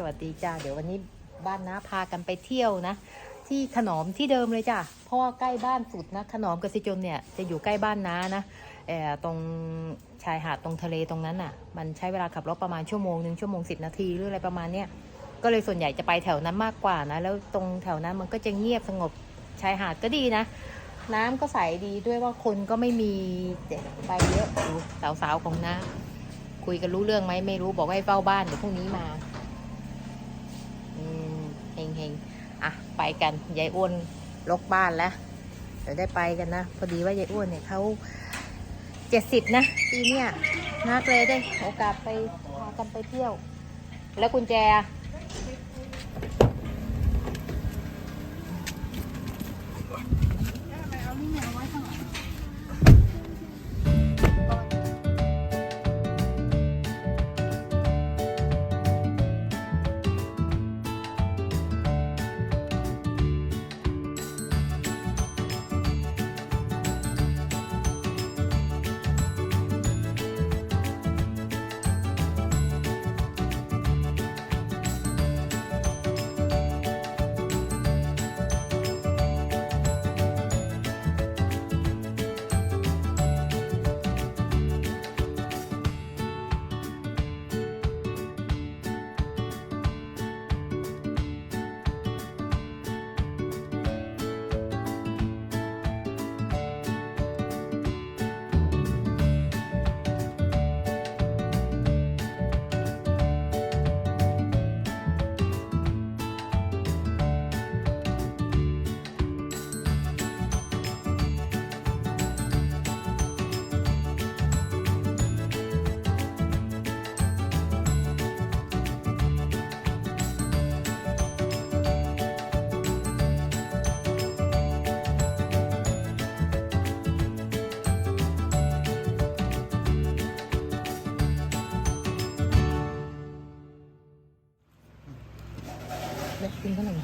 สวัสดีจ้าเดี๋ยววันนี้บ้านน้าพากันไปเที่ยวนะ ที่ขนอมที่เดิมเลยจ้ะเพราะว่าใกล้บ้านสุดนะขนอมกสิจนเนี่ยจะอยู่ใกล้บ้านน้านะเออตรงชายหาดตรงทะเลตรงนั้นน่ะ มันใช้เวลาขับรถประมาณชั่วโมงหนึ่งชั่วโมงสิบนาทีหรืออะไรประมาณเนี้ยก็เลยส่วนใหญ่จะไปแถวนั้นมากกว่านะแล้วตรงแถวนั้นมันก็จะเงียบสงบชายหาดก็ดีนะ น้ำก็ใสดีด้วยว่าคนก็ไม่มีไปเยอะดูสาวๆของน้าคุยกันรู้เรื่องไหมไม่รู้บอกให้เฝ้าบ้านเดี๋ยวพรุ่งนี้มา เฮงเฮงๆอะไปกันยายอ้วนลกบ้านแล้วเดี๋ยวได้ไปกันนะ พอดีว่ายายอ้วนเนี่ยเขาเจ็ดสิบนะปีเนี้ยนักเลยได้โอกาสไปพากันไปเที่ยว แล้วกุญแจ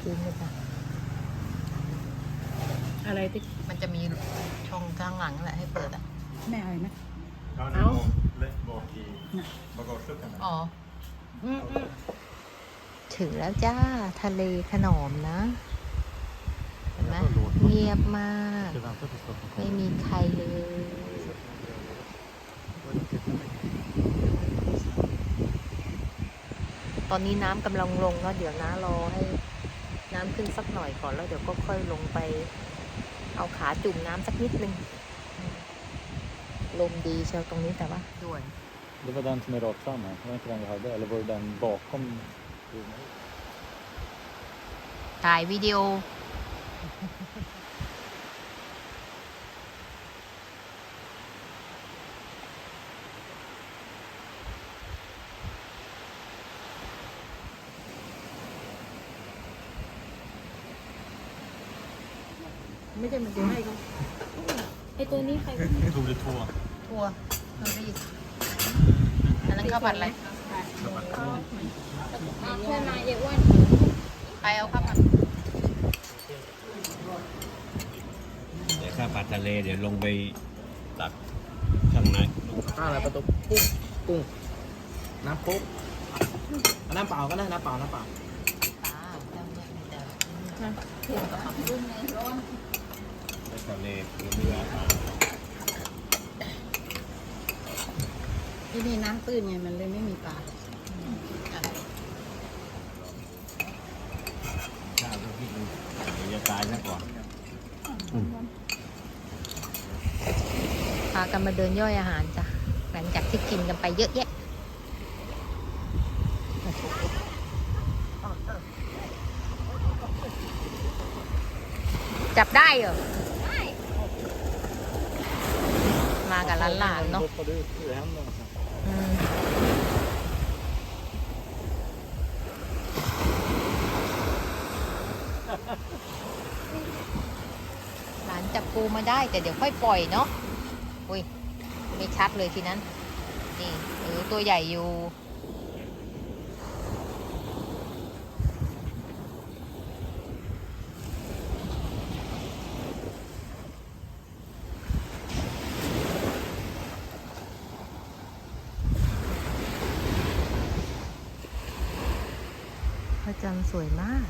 ล็กกินขนมจีนเลยจ้ะอะไรที่มันจะมีช่องข้างหลังแหละให้เปิดอะ แม่อะไรนะ Ja, det Ja. var lätt bak i bagageluckan. där. อ๋อ อืมอืมถึงแล้วจ้า ทะเลขนอมนะเห็นไหมเงียบมาก Ska vänta tills de ไม่มีใครเลย ตอนนี้น้ำกำลังลงแล้วเดี๋ยวน้ารอให้น้ำขึ้นสักหน่อยก่อนแล้วเดี๋ยวก็ค่อยลงไป เอาขาจุ่มน้ำสักนิดนึงลมดีเชียวตรงนี้แต่ว่าด่วน Det var den som är rakt fram här. Det var inte den vi hade. Eller var det den bakom? ถ่ายวิดีโอ ไม่ใช่มันจะให้เขาไอตัวนี้ใคร Tog det två? ทัวร์เฮอรี่อันนั้นข้าวผัดอะไรแค่นายเอกว่าไปเอาข้าวผัดเดี๋ยวข้าวปลาทะเลเดี๋ยวลงไปตักข้างในข้าวอะไรประตูกุ้งกุ้งน้ำโค้กเอาน้ำเปล่าก็ได้น้ำเปล่าน้ำเปล่าตาเจ้าเนี่ยมีแต่ ทะเลเรือปลาที่นี่น้ำตื้นไงมันเลยไม่มีปลาข้าวที่มันเดี๋ยวจะตายซะก่อนพากันมาเดินย่อยอาหารจ้ะ หลังจากที่กินกันไปเยอะแยะจับได้เหรอ มากับ หลานๆเนาะหลานจับปูมาได้แต่เดี๋ยวค่อยปล่อยเนาะอุ้ยไม่ชัดเลยทีนั้น นี่เออตัวใหญ่อยู่ พระจันทร์สวยมาก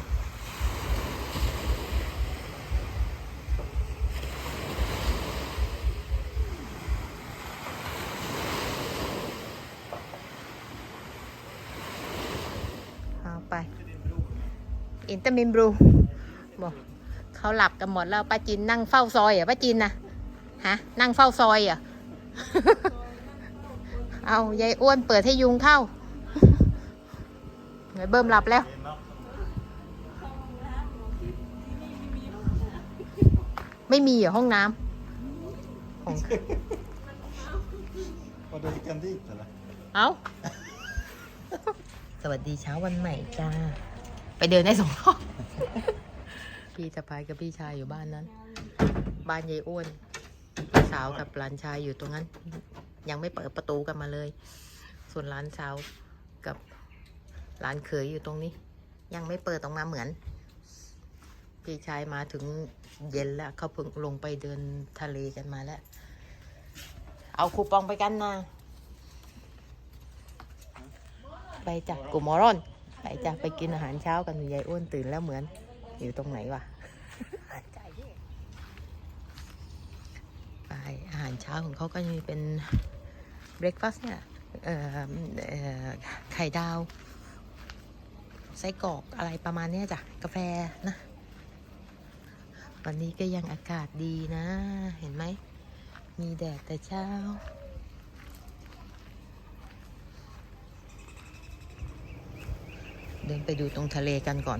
เอาไป อินเตอร์มินบรูบอกเขาหลับกันหมดแล้วป้าจินนั่งเฝ้าซอยเหรอป้าจินนะฮะ นั่งเฝ้าซอยเหรอเอายายอ้วนเปิดให้ยุงเข้าไงเบิ่มหลับแล้ว ไม่มีเหรอห้องน้ำของ Och då gick han dit eller? เอาสวัสดีเช้าวันใหม่จ้า ไปเดินได้สองรอบ พี่สะพายกับพี่ชายอยู่บ้านนั้น บ้านยายอ้วนพี่สาวกับหลานชายอยู่ตรงนั้น ยังไม่เปิดประตูกันมาเลย ส่วนหลานสาวกับหลานเขยอยู่ตรงนี้ ยังไม่เปิดออกมาเหมือน พี่ชายมาถึงเย็นแล้ว เขาเพิ่งลงไปเดินทะเลกันมาแล้ว เอาคูปองไปกันนะ ไปจ้ะกูมอรอน ไปจ้ะไปกินอาหารเช้ากันยายอ้วนตื่นแล้วเหมือน อยู่ตรงไหนวะไปอาหารเช้าของเขาก็จะมีเป็นเบรคฟาสต์เนี่ยไข่ดาวไส้กรอกอะไรประมาณนี้จ้ะ กาแฟนะ วันนี้ก็ยังอากาศดีนะ เห็นไหม มีแดดแต่เช้า เดินไปดูตรงทะเลกันก่อน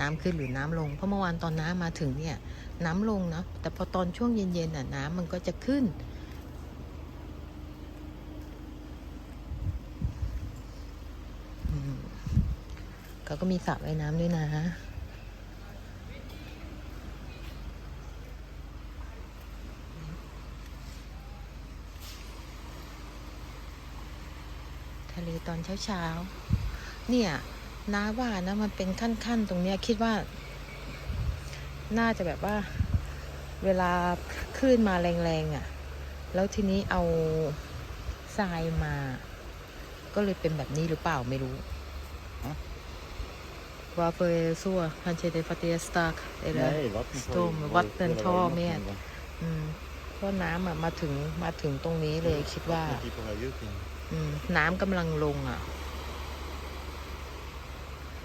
น้ำขึ้นหรือน้ำลง เพราะเมื่อวานตอนน้ำมาถึงเนี่ย น้ำลงนะ แต่พอตอนช่วงเย็นๆน่ะน้ำมันก็จะขึ้นเขาก็มีสระว่ายน้ำด้วยนะ เลตอนเช้าๆ เนี่ยน้าว่านะมันเป็นขั้นๆ ตรงเนี้ยคิดว่า น่าจะแบบว่า เวลาคลื่นมาแรงๆอะ่ะ แล้วทีนี้เอาทรายมา ก็เลยเป็นแบบนี้หรือเปล่าไม่รู้ Varför är det så? Kanske det är för att det är starkt eller Nej, vattnet har ju storm, varit vatten hela tar vägen med. upp nu, va? อืมเพราะน้ำอะมาถึงมาถึงตรงนี้เลยคิดว่า Vattnet är på väg ut igen. อืมน้ำกำลังลงอะ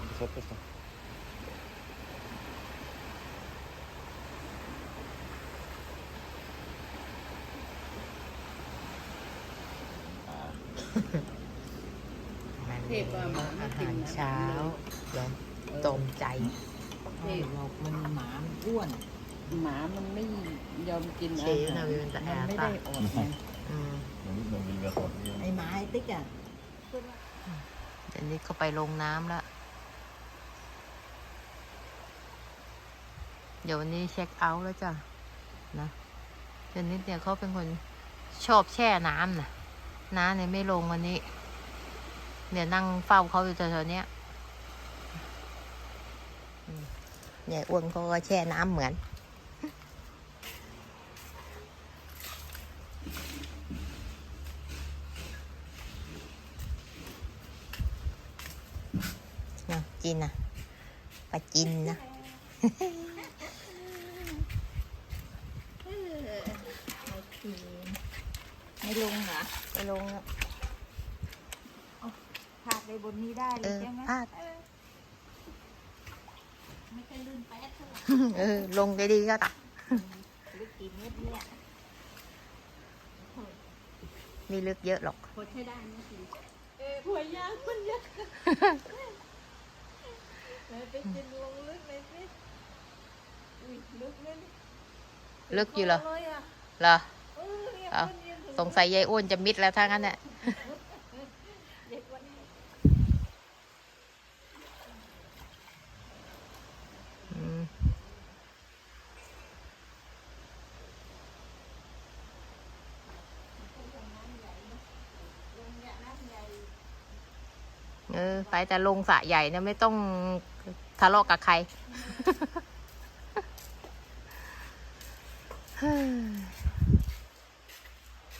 Vi hoppas det. เทพว่าหมาไม่อากิหานรนะเช้าเดี๋ยวตมใจเทพ เรามันหมามันอ้วน หมามันไม่ยอมกินอาเชฟหานะรวิวแต่แอมันร์ไม่ป่ะได้อดไง อืม Men de vill vi ha tag i. ไอหมาไอติ๊กอะเดี๋ยวนี้ก็ไปลงน้ำแล้วเดี๋ยววันนี้เช็คเอาท์แล้วจ้ะ นะเดี๋ยวนี้เนี่ยเขาเป็นคนชอบแช่น้ำนะน้าเนี่ยไม่ลงวันนี้ เนี่ยนั่งเฝ้าเขาอยู่แถวๆเนี้ยอืมเนี่ยอ้วนเขาก็แช่น้ำเหมือน นะจินนะปลาจินนะไม่ลงเหรอไปลงอะพาดไปบนนี้ได้เลเอยอใช่ไหมพลาดไม่ใช่ลื่นแป๊ดเท่าไหร่เออ ลงได้ดีก็ตักลึกกี่เมตรเนี่ยมีลึกเยอะหรอกพอใช้ได้ไหมพี่เออหัวยางมันเยอะ ไปไปกินลงลึกเลยสิอุ้ยลึกเลยลึกอยู่เหรอเลยอะเหรอเออเนี่ยเอาคนยืนถึสงสัยยายอ้วนจะมิดแล้วถ้างั้นเนี่ย เด็กวันนี้ อืมเออไปแต่ลงสระใหญ่นะไม่ต้องทะเลาะกับใคร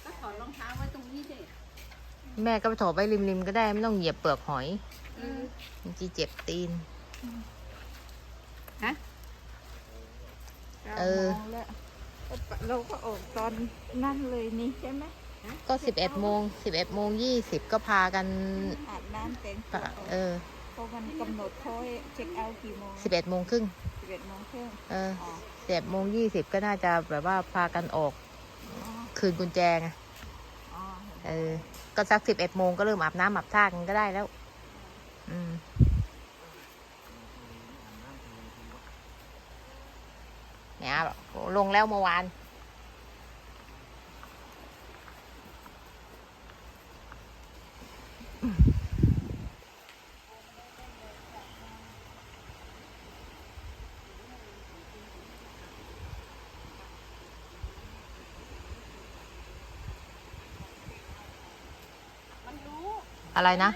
ก็ถอดรองเท้าไว้ตรงนี้เด็กแม่ก็ไปถอดไว้ริมๆก็ได้ไม่ต้องเหยียบเปลือกหอยเออมันจะเจ็บตีนเฮะเออก้าโมงแล้วเราก็ออกตอนนั่นเลยนี่ใช่ไหม ก็สิบเอ็ดโมงสิบเอ็ดโมงยี่สิบก็พากันอาบน้ำแต่งตัปะวออกเออเพราะมันกำหนดเขาให้เช็คเอาท์กี่โมงสิบเอ็ดโมงครึ่งสิบเอ็ดโมงครึ่งเอออ๋อสิบเอ็ดโมงยี่สิบก็น่าจะแบบว่าพากันออกอ๋อคืนกุญแจไงอ๋อเออ ก็สักสิบเอ็ดโมงก็เริ่มอาบน้ำอาบท่ากันก็ได้แล้ว อืมเนี่ยลงแล้วเมื่อวาน อะไรนะ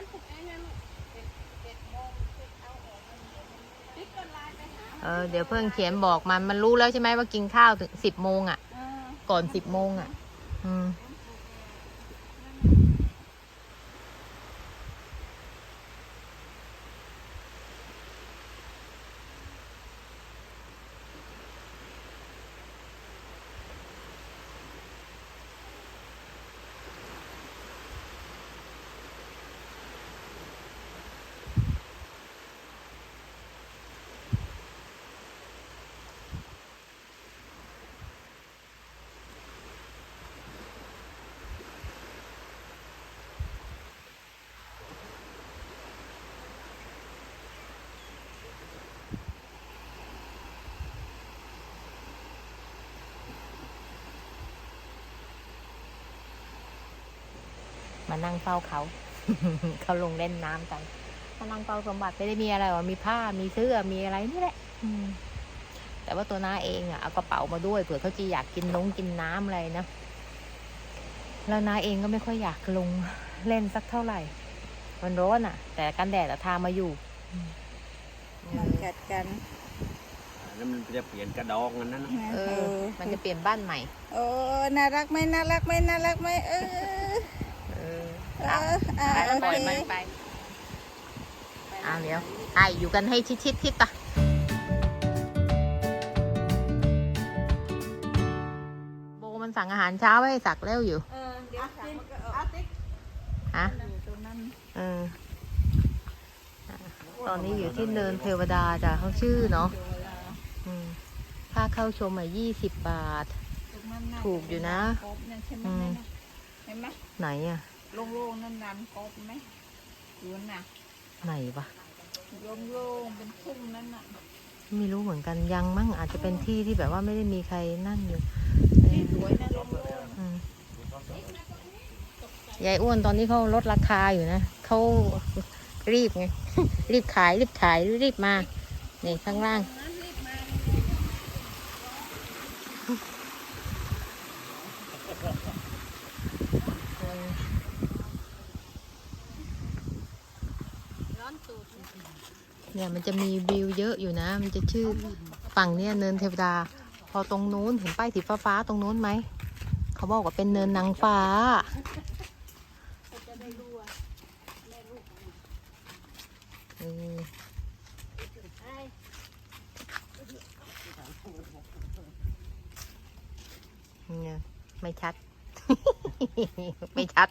เออเดี๋ยวเพิ่งเขียนบอกมันมันรู้แล้วใช่ไหมว่ากินข้าวถึงสิบโมงอะเออก่อนสิบโมงอะ อืม มานั่งเฝ้าเขา เขาลงเล่นน้ำกันมานั่งเฝ้าสมบัติไม่ได้มีอะไรหรอกมีผ้ามีเสื้อมีอะไรนี่แหละอืมแต่ว่าตัวน้าเองอะเอากระเป๋ามาด้วยเผื่อเขาจะอยากกินน้งกินน้ำอะไรนะแล้วน้าเองก็ไม่ค่อยอยากลงเล่นสักเท่าไหร่ มันร้อนอะ แต่กันแดดอะทามาอยู่มันกัดกันแล้วมันจะเปลี่ยนกระดองอันนั้นนะนะเอเอออ มันจะเปลี่ยนบ้านใหม่ โอ้ น่ารักไหมน่ารักไหมน่ารักไหมเออเออ เอเอาออ่าไปโอปล่อยเคมันไปอ่าเดี๋ยวไออยู่กันให้ชิดชิดๆทิศตะโบมันสั่งอาหารเช้าให้สักแล้วอยู่เออเดี๋ยวสั่งมันก็ออกติ๊กฮะอยู่ตรงนั้นเอออะตอนนี้อยู่ที่เนินเทวดาจ้ะเขาชื่อเนาะเดี๋ยวเวลาอืมค่าเข้าชมอะยี่สิบบาท ตรงนั้นน่าถูกอยู่นะกบนั่นใช่ไหมอืมนั่นน่ะเห็นไหมไหนอะ โล่งๆนั่นนันกบไหมอยู่น่ะไหนวะโล่งๆเป็นทุ่งนั่นน่ะไม่รู้เหมือนกันยังมั้งอาจจะเป็นที่ที่แบบว่าไม่ได้มีใครนั่นอยู่ที่สวยนะโล่งอืมยายอ้วนตอนนี้เขาลดราคาอยู่นะเขารีบไงรีบขายรีบขายรีบมานี่ข้างล่าง เนี่ยมันจะมีวิวเยอะอยู่นะ มันจะชื่อฝั่งเนี่ยเนินเทวดา พอตรงนู้นเห็นป้ายสีฟ้าๆตรงนู้นไหม เขาบอกว่าเป็นเนินนางฟ้าเออเนี่ยไม่ชัด ไม่ชัด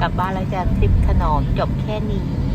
กลับบ้านแล้วจะทริปขนมจบแค่นี้